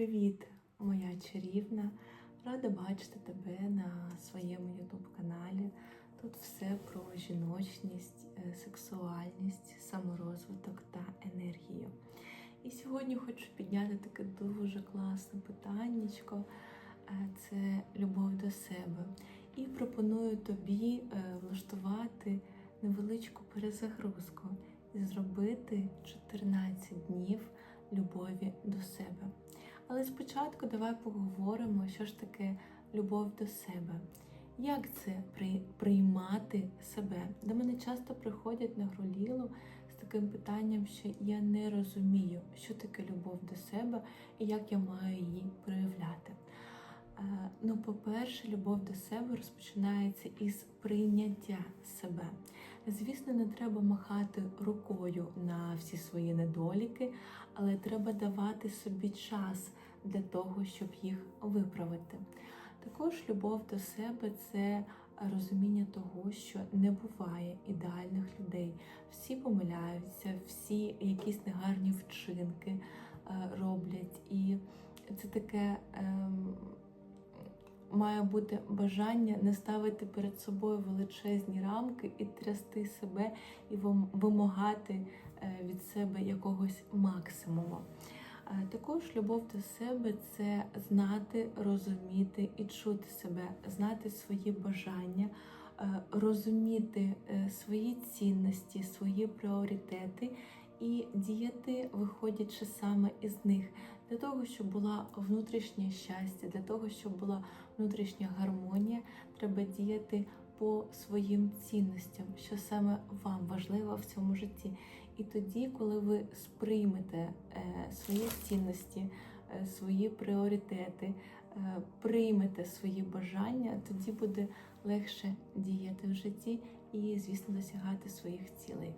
Привіт, моя чарівна! Рада бачити тебе на своєму YouTube каналі. Тут все про жіночність, е, сексуальність, саморозвиток та енергію. І сьогодні хочу підняти таке дуже класне питаннячко. Е, Це любов до себе. І пропоную тобі е, влаштувати невеличку перезагрузку і зробити 14 днів любові до себе. Але спочатку давай поговоримо, що ж таке любов до себе. Як це приймати себе? До мене часто приходять на грулілу з таким питанням, що я не розумію, що таке любов до себе і як я маю її проявляти. Е, Ну, по-перше, любов до себе розпочинається із прийняття себе. Звісно, не треба махати рукою на всі свої недоліки, але треба давати собі час для того, щоб їх виправити. Також любов до себе це розуміння того, що не буває ідеальних людей. Всі помиляються, всі якісь негарні вчинки е, роблять. І це таке. ем, Має бути бажання не ставити перед собою величезні рамки і трясти себе і вимагати е, від себе якогось максимуму. Також любов до себе це знати, розуміти і чути себе, знати свої бажання, е, розуміти е, свої цінності, свої пріоритети і діяти, виходячи саме із них, для того, щоб була внутрішнє щастя, для того, щоб була внутрішня гармонія, треба діяти по своїм цінностям, що саме вам важливо в цьому житті. І тоді, коли ви сприймете е, свої цінності, е, свої пріоритети, е, приймете свої бажання, тоді буде легше діяти в житті і, звісно, досягати своїх цілей.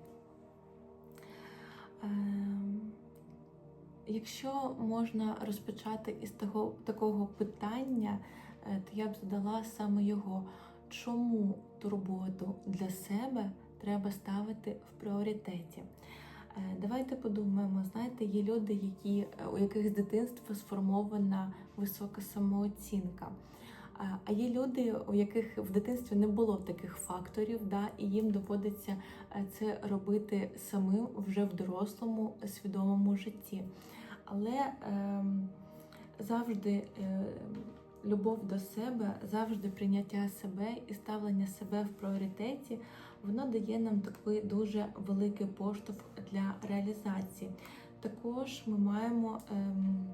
Ем, Якщо можна розпочати із того такого питання, то я б задала саме його, чому турботу для себе треба ставити в пріоритеті. Е, Давайте подумаємо, знаєте, є люди, які, е, у яких з дитинства сформована висока самооцінка. А- А є люди, у яких в дитинстві не було таких факторів, да, і їм доводиться е, це робити самим вже в дорослому свідомому житті. Але ем, завжди е, любов до себе, завжди прийняття себе і ставлення себе в пріоритеті, воно дає нам такий дуже великий поштовх для реалізації. Також ми маємо ем,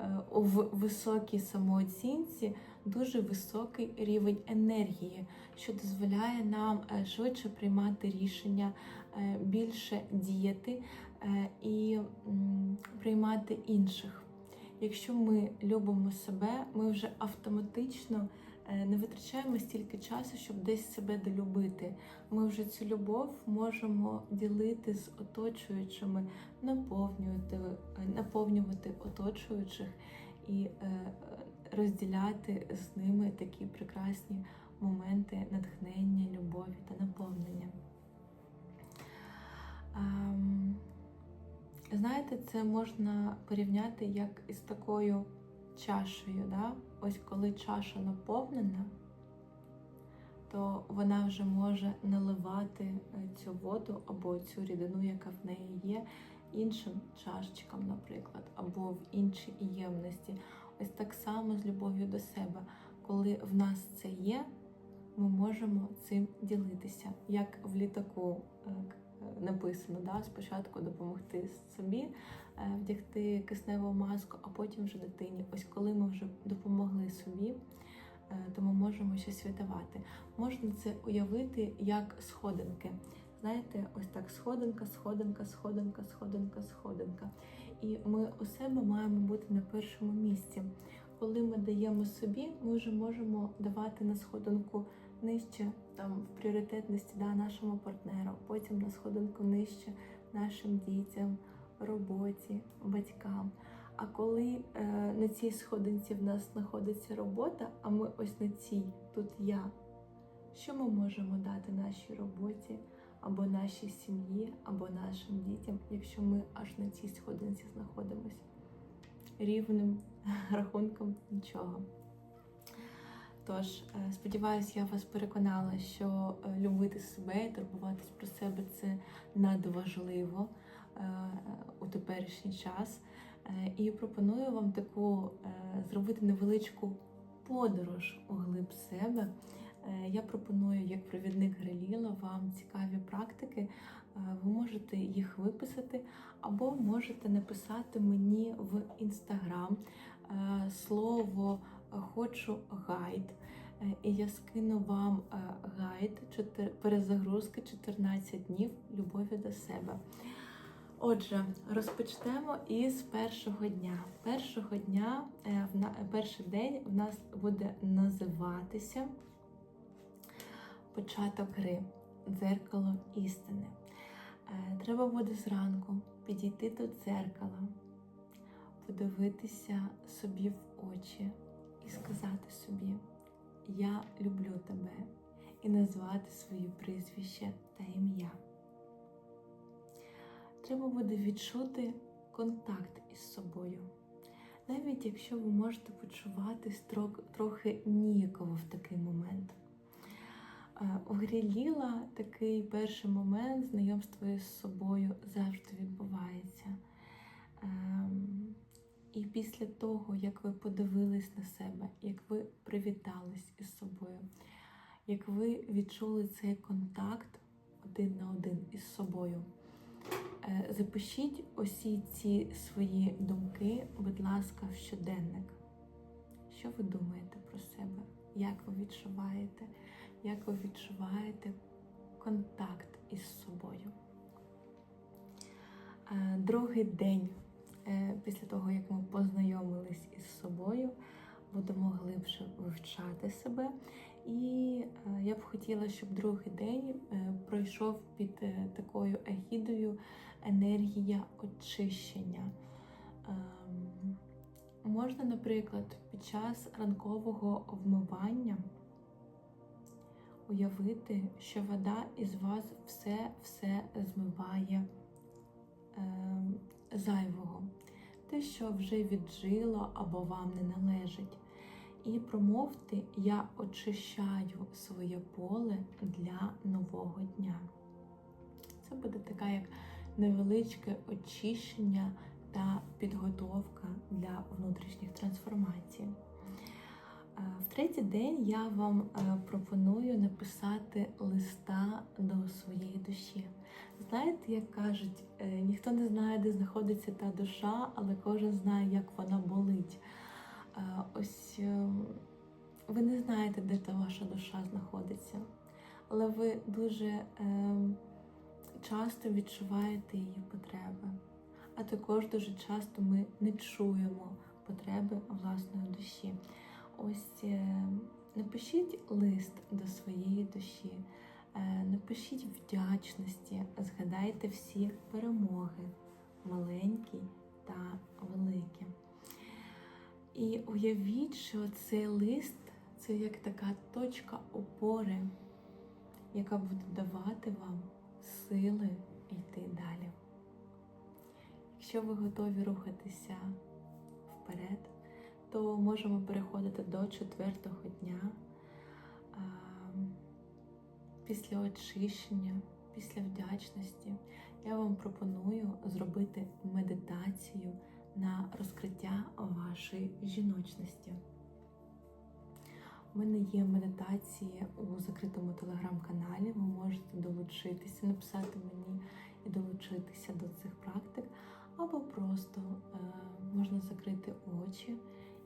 е, в високій самооцінці дуже високий рівень енергії, що дозволяє нам е, швидше приймати рішення, е, більше діяти і приймати інших. Якщо ми любимо себе, ми вже автоматично е, не витрачаємо стільки часу, щоб десь себе долюбити. Ми вже цю любов можемо ділити з оточуючими, наповнювати, е, наповнювати оточуючих і е, розділяти з ними такі прекрасні моменти натхнення, любові та наповнення. Знаєте, це можна порівняти як із такою чашею. Да? Ось коли чаша наповнена, то вона вже може наливати е, цю воду або цю рідину, яка в неї є, іншим чашечкам, наприклад, або в іншій ємності. Ось так само з любов'ю до себе. Коли в нас це є, ми можемо цим ділитися, як в літаку е, написано, да? спочатку допомогти собі е, вдягти кисневу маску, а потім вже дитині. Ось коли ми вже допомогли собі, е, то ми можемо щось віддавати. Можна це уявити як сходинки. Знаєте, ось так сходинка, сходинка, сходинка, сходинка, сходинка. І ми у себе маємо бути на першому місці. Коли ми даємо собі, ми вже можемо давати на сходинку нижче, там в пріоритетності да, нашому партнеру, потім на сходинку нижче нашим дітям, роботі, батькам. А коли е, на цій сходинці в нас знаходиться робота, а ми ось на цій, тут я, що ми можемо дати нашій роботі, або нашій сім'ї, або нашим дітям, якщо ми аж на цій сходинці знаходимося? рівним рахунком нічого. Тож, е, сподіваюся, я вас переконала, що е, любити себе і турбуватись про себе це надважливо е, у теперішній час. І пропоную вам таку зробити невеличку подорож у глиб себе. Я пропоную, як провідник Греліла, вам цікаві практики. Ви можете їх виписати, або можете написати мені в інстаграм слово хочу гайд. Е, І я скину вам е, гайд перезагрузки 14 днів любові до себе. Отже, розпочнемо із першого дня. Першого дня, е, перший день в нас буде називатися початок гри, дзеркало істини. Треба буде зранку підійти до дзеркала, подивитися собі в очі і сказати собі: Я люблю тебе, і назвати своє прізвище та ім'я. Треба буде відчути контакт із собою. Навіть якщо ви можете почуватись трох- трохи ніяково в такий момент. Е, У грі Ліла такий перший момент знайомства із собою завжди відбувається. І після того, як ви подивились на себе, як ви привітались із собою, як ви відчули цей контакт один на один із собою, е, запишіть усі ці свої думки, будь ласка, в щоденник. Що ви думаєте про себе? Як ви відчуваєте? Як ви відчуваєте контакт із собою? Е, Другий день після того, як ми познайомились із собою, будемо глибше вивчати себе. І е, я б хотіла, щоб другий день е, пройшов під е, такою егідою енергія очищення. Ем, Можна, наприклад, під час ранкового вмивання уявити, що вода із вас все-все змиває ем, зайвого, те, що вже віджило або вам не належить. І промовте, я очищаю своє поле для нового дня. Це буде така як невеличке очищення та підготовка для внутрішніх трансформацій. Е, В третій день я вам е, пропоную написати листа до своєї душі. Знаєте, як кажуть, е, ніхто не знає, де знаходиться та душа, але кожен знає, як вона болить. Е, Ось е, ви не знаєте, де та ваша душа знаходиться, але ви дуже часто відчуваєте її потреби. А також дуже часто ми не чуємо потреби власної душі. Ось напишіть лист до своєї душі, напишіть вдячності, згадайте всі перемоги, маленькі та великі. І уявіть, що цей лист це як така точка опори, яка буде давати вам сили йти далі. Якщо ви готові рухатися вперед, то можемо переходити до четвертого дня. Після очищення, після вдячності, я вам пропоную зробити медитацію на розкриття вашої жіночності. У мене є медитації у закритому телеграм-каналі. Ви можете долучитися, написати мені і долучитися до цих практик, або просто е, можна закрити очі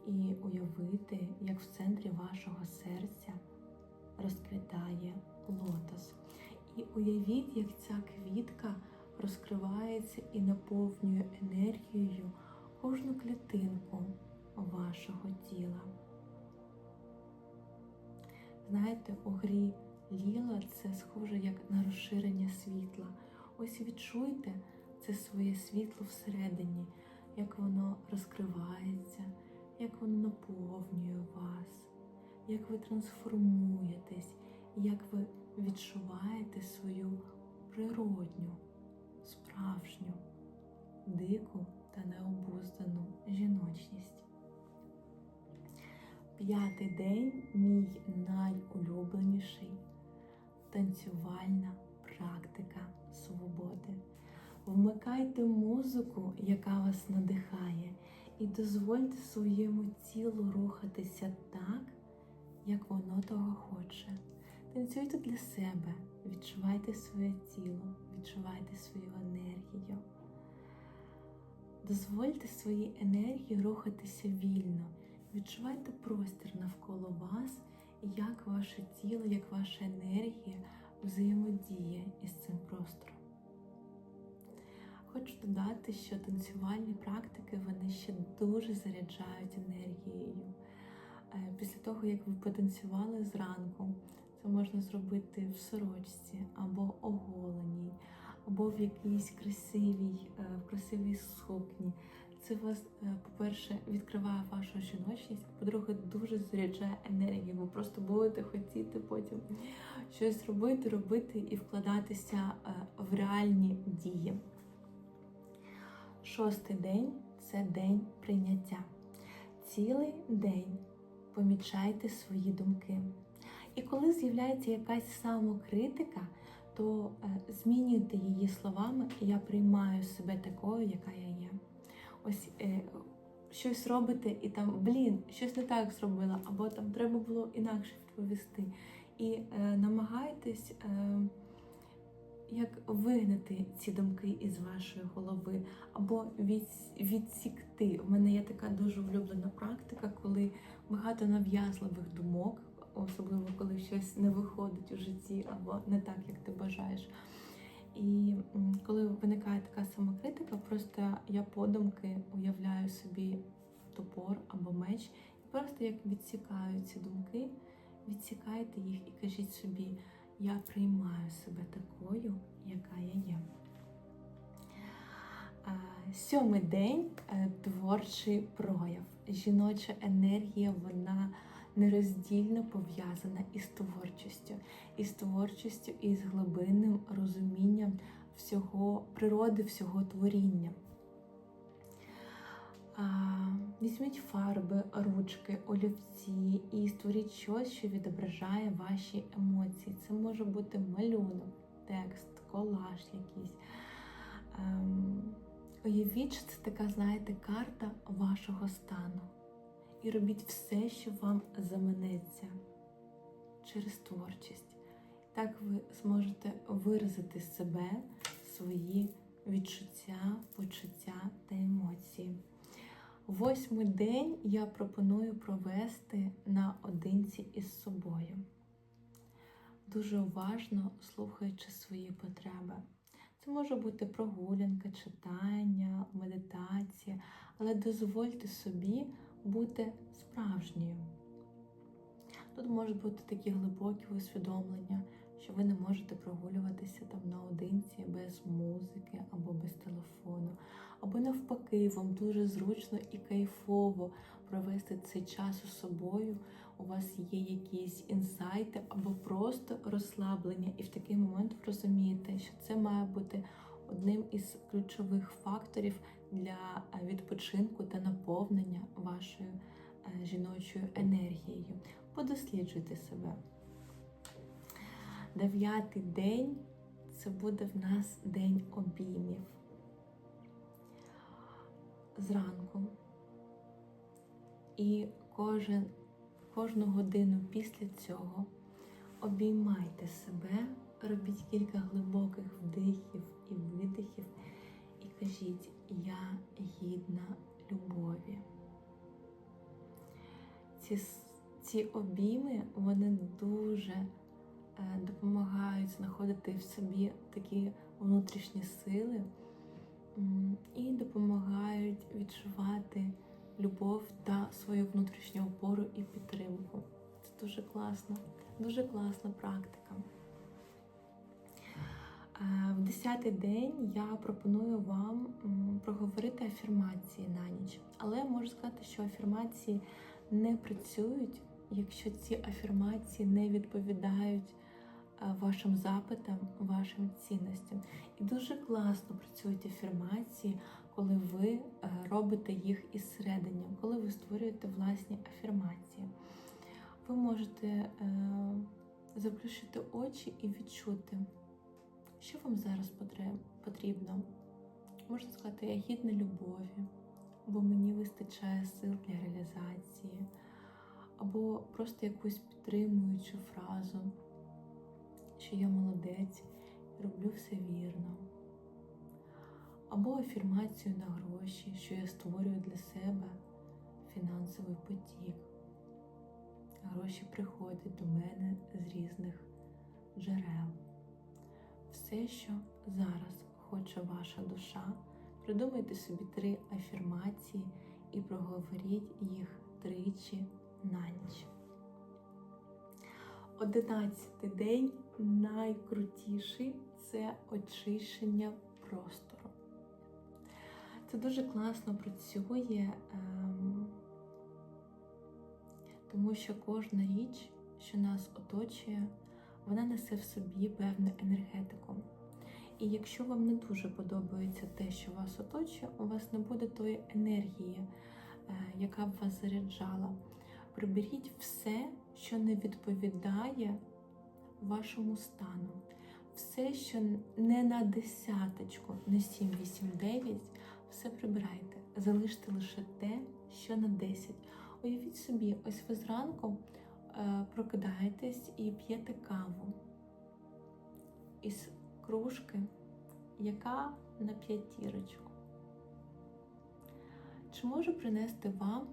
і уявити, як в центрі вашого серця розквітає лотос. І уявіть, як ця квітка розкривається і наповнює енергією кожну клітинку вашого тіла. Знаєте, у грі ліла це схоже як на розширення світла. Ось відчуйте це своє світло всередині, як воно розкривається, як воно наповнює вас, як ви трансформуєтесь, як ви відчуваєте свою природню, справжню, дику та необуздану жіночність. П'ятий день мій найулюбленіший танцювальна практика свободи. Вмикайте музику, яка вас надихає, і дозвольте своєму тілу рухатися так, як воно того хоче. Танцюйте для себе, відчувайте своє тіло, відчувайте свою енергію. Дозвольте своїй енергії рухатися вільно. Відчувайте простір навколо вас, як ваше тіло, як ваша енергія взаємодіє із цим простором. Хочу додати, що танцювальні практики вони ще дуже заряджають енергією. Е, Після того, як ви потанцювали зранку, це можна зробити в сорочці або оголеній, або в якійсь красивій, е, в красивій сукні. Це вас, е, по-перше, відкриває вашу жіночність, по-друге, дуже заряджає енергію. Ви просто будете хотіти потім щось робити, робити і вкладатися е, в реальні дії. Шостий день це день прийняття. Цілий день помічайте свої думки. І коли з'являється якась самокритика, то е, змінюйте її словами Я приймаю себе такою, яка я є. Ось е, щось робите, і там, блін, щось не так зробила, або там треба було інакше відповісти. І е, намагайтесь е, як вигнати ці думки із вашої голови, або від, відсікти. У мене є така дуже улюблена практика, коли багато нав'язливих думок, особливо коли щось не виходить у житті, або не так, як ти бажаєш. І коли виникає така самокритика, просто я подумки уявляю собі топор або меч, і просто як відсікаю ці думки, відсікайте їх і кажіть собі, я приймаю себе такою, яка я є. Сьомий день е, творчий прояв. Жіноча енергія, вона нероздільно пов'язана із творчістю, із творчістю і з глибинним розумінням всього природи, всього творіння. Візьміть фарби, ручки, олівці і створіть щось, що відображає ваші емоції. Це може бути малюнок, текст, колаж якийсь. Ем, уявіть, що це така, знаєте, карта вашого стану. І робіть все, що вам заманеться через творчість. Так ви зможете виразити себе, свої відчуття, почуття та емоції. Восьмий день я пропоную провести наодинці із собою, дуже уважно слухаючи свої потреби. Це може бути прогулянка, читання, медитація, але дозвольте собі бути справжньою. Тут можуть бути такі глибокі усвідомлення, що ви не можете прогулюватися там наодинці без музики або без телефону. Або навпаки, вам дуже зручно і кайфово провести цей час з собою. У вас є якісь інсайти або просто розслаблення, і в такий момент ви розумієте, що це має бути одним із ключових факторів для е, відпочинку та наповнення вашою е, жіночою енергією. Подосліджуйте себе. Дев'ятий день це буде в нас день обіймів. Зранку. І кожен, кожну годину після цього обіймайте себе, робіть кілька глибоких вдихів і видихів, і кажіть, я гідна любові. Ці, ці обійми вони дуже е, допомагають знаходити в собі такі внутрішні сили і допомагають відчувати любов та свою внутрішню опору і підтримку. Це дуже класно, дуже класна практика. Е, В десятий день я пропоную вам проговорити афірмації на ніч. Але можу сказати, що афірмації не працюють, якщо ці афірмації не відповідають е, вашим запитам, вашим цінностям. І дуже класно працюють афірмації, коли ви е, робите їх із середини, коли ви створюєте власні афірмації. Ви можете заплющити очі і відчути, що вам зараз потрібно. Можна сказати, я гідна любові, або мені вистачає сил для реалізації, або просто якусь підтримуючу фразу, що я молодець роблю все вірно. Або афірмацію на гроші, що я створюю для себе фінансовий потік. Гроші приходять до мене з різних джерел. Все, що зараз хоче ваша душа, придумайте собі три афірмації і проговоріть їх тричі на ніч. Одинадцятий день найкрутіший це очищення простору. Це дуже класно працює, ем, тому що кожна річ, що нас оточує, вона несе в собі певну енергетику. І якщо вам не дуже подобається те, що вас оточує, у вас не буде тої енергії, е, яка б вас заряджала. Приберіть все, що не відповідає вашому стану. Все, що не на десяточку, не 7, 8, 9, все прибирайте. Залиште лише те, що на 10. Уявіть собі, ось ви зранку прокидаєтесь і п'єте каву із кружки, яка на п'ятірочку. Чи може принести вам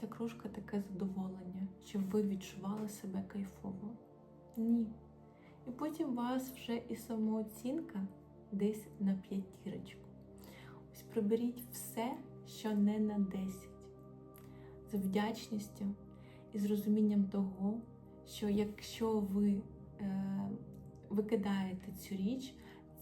ця кружка таке задоволення, щоб ви відчували себе кайфово? Ні. І потім у вас вже і самооцінка десь на п'ятірочку. Ось приберіть все, що не на 10. З вдячністю і з розумінням того, що якщо ви е, викидаєте цю річ,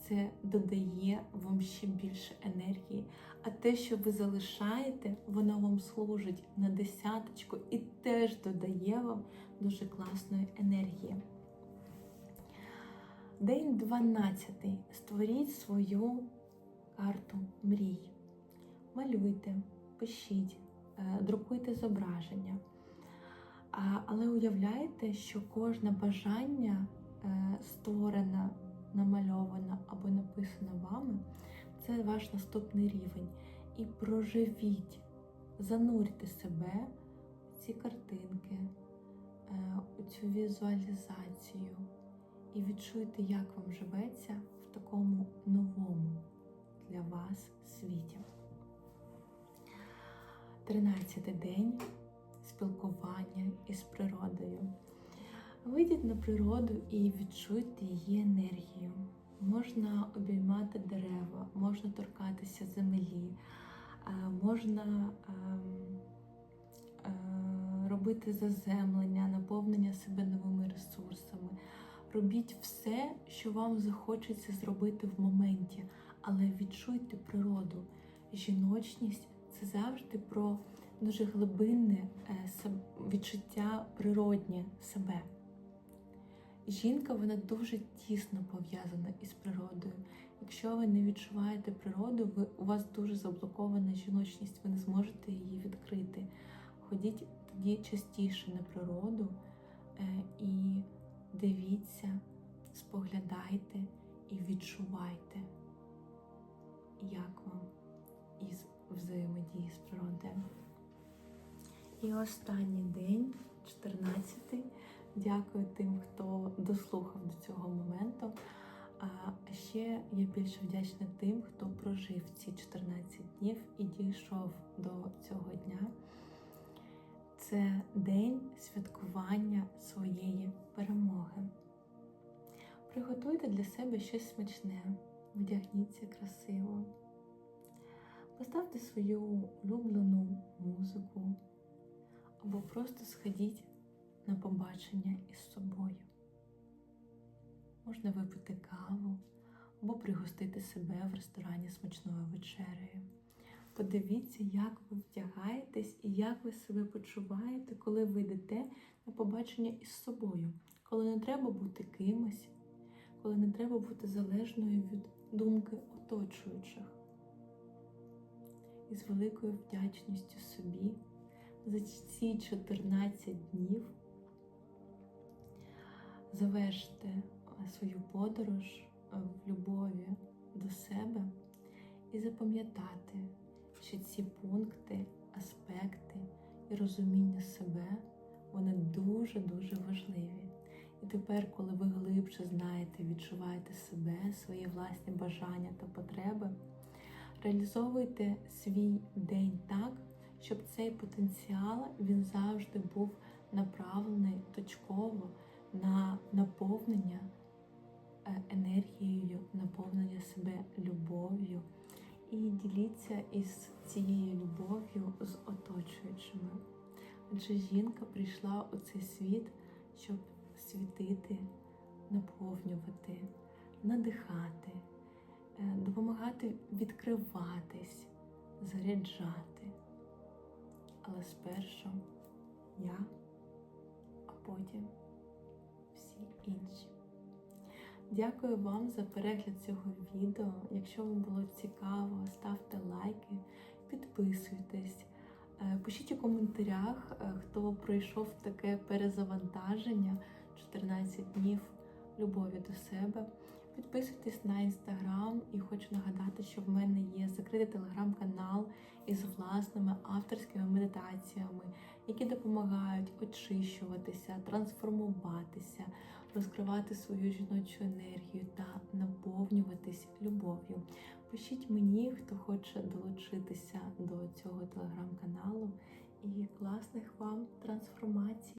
це додає вам ще більше енергії. А те, що ви залишаєте, воно вам служить на десяточку і теж додає вам дуже класної енергії. День 12. Створіть свою карту мрій. Малюйте, пишіть, е, друкуйте зображення. Але уявляйте, що кожне бажання е, створена, намальована або написана вами, це ваш наступний рівень. І проживіть, занурте себе в ці картинки, е, у цю візуалізацію і відчуйте, як вам живеться в такому новому для вас світі. Тринадцятий день спілкування із природою. Вийдіть на природу і відчуйте її енергію. Можна обіймати дерева, можна торкатися землі, е, можна ем, е, робити заземлення, наповнення себе новими ресурсами. Робіть все, що вам захочеться зробити в моменті, але відчуйте природу. Жіночність це завжди про дуже глибинне е, відчуття природнє себе. Жінка вона дуже тісно пов'язана із природою. Якщо ви не відчуваєте природу, ви, у вас дуже заблокована жіночність, ви не зможете її відкрити. Ходіть тоді частіше на природу е, і дивіться, споглядайте і відчувайте, як вам із взаємодії з природою. І останній день, 14-й. Дякую тим, хто дослухав до цього моменту. А ще я більше вдячна тим, хто прожив ці 14 днів і дійшов до цього дня. Це день святкування своєї перемоги. Приготуйте для себе щось смачне, вдягніться красиво, поставте свою улюблену музику або просто сходіть на побачення із собою. Можна випити каву або пригостити себе в ресторані смачною вечерею. Подивіться, як ви вдягаєтесь і як ви себе почуваєте, коли ви йдете на побачення із собою, коли не треба бути кимось, коли не треба бути залежною від думки оточуючих. і з великою вдячністю собі за ці 14 днів завершити е, свою подорож е, в любові до себе і запам'ятати, що ці пункти, аспекти і розуміння себе вони дуже-дуже важливі. І тепер, коли ви глибше знаєте, відчуваєте себе, свої власні бажання та потреби, реалізовуйте свій день так, щоб цей потенціал він завжди був направлений точково на наповнення е, енергією, наповнення себе любов'ю. І діліться із цією любов'ю з оточуючими. Адже жінка прийшла у цей світ, щоб світити, наповнювати, надихати, е, допомагати відкриватись, заряджати. Але спершу я, а потім всі інші. Дякую вам за перегляд цього відео. Якщо вам було цікаво, ставте лайки, підписуйтесь. Е, Пишіть у коментарях, е, хто пройшов таке перезавантаження 14 днів любові до себе. Підписуйтесь на інстаграм і хочу нагадати, що в мене є закритий телеграм-канал із власними авторськими медитаціями, які допомагають очищуватися, трансформуватися, розкривати свою жіночу енергію та наповнюватись любов'ю. Пишіть мені, хто хоче долучитися до цього телеграм-каналу, і класних вам трансформацій!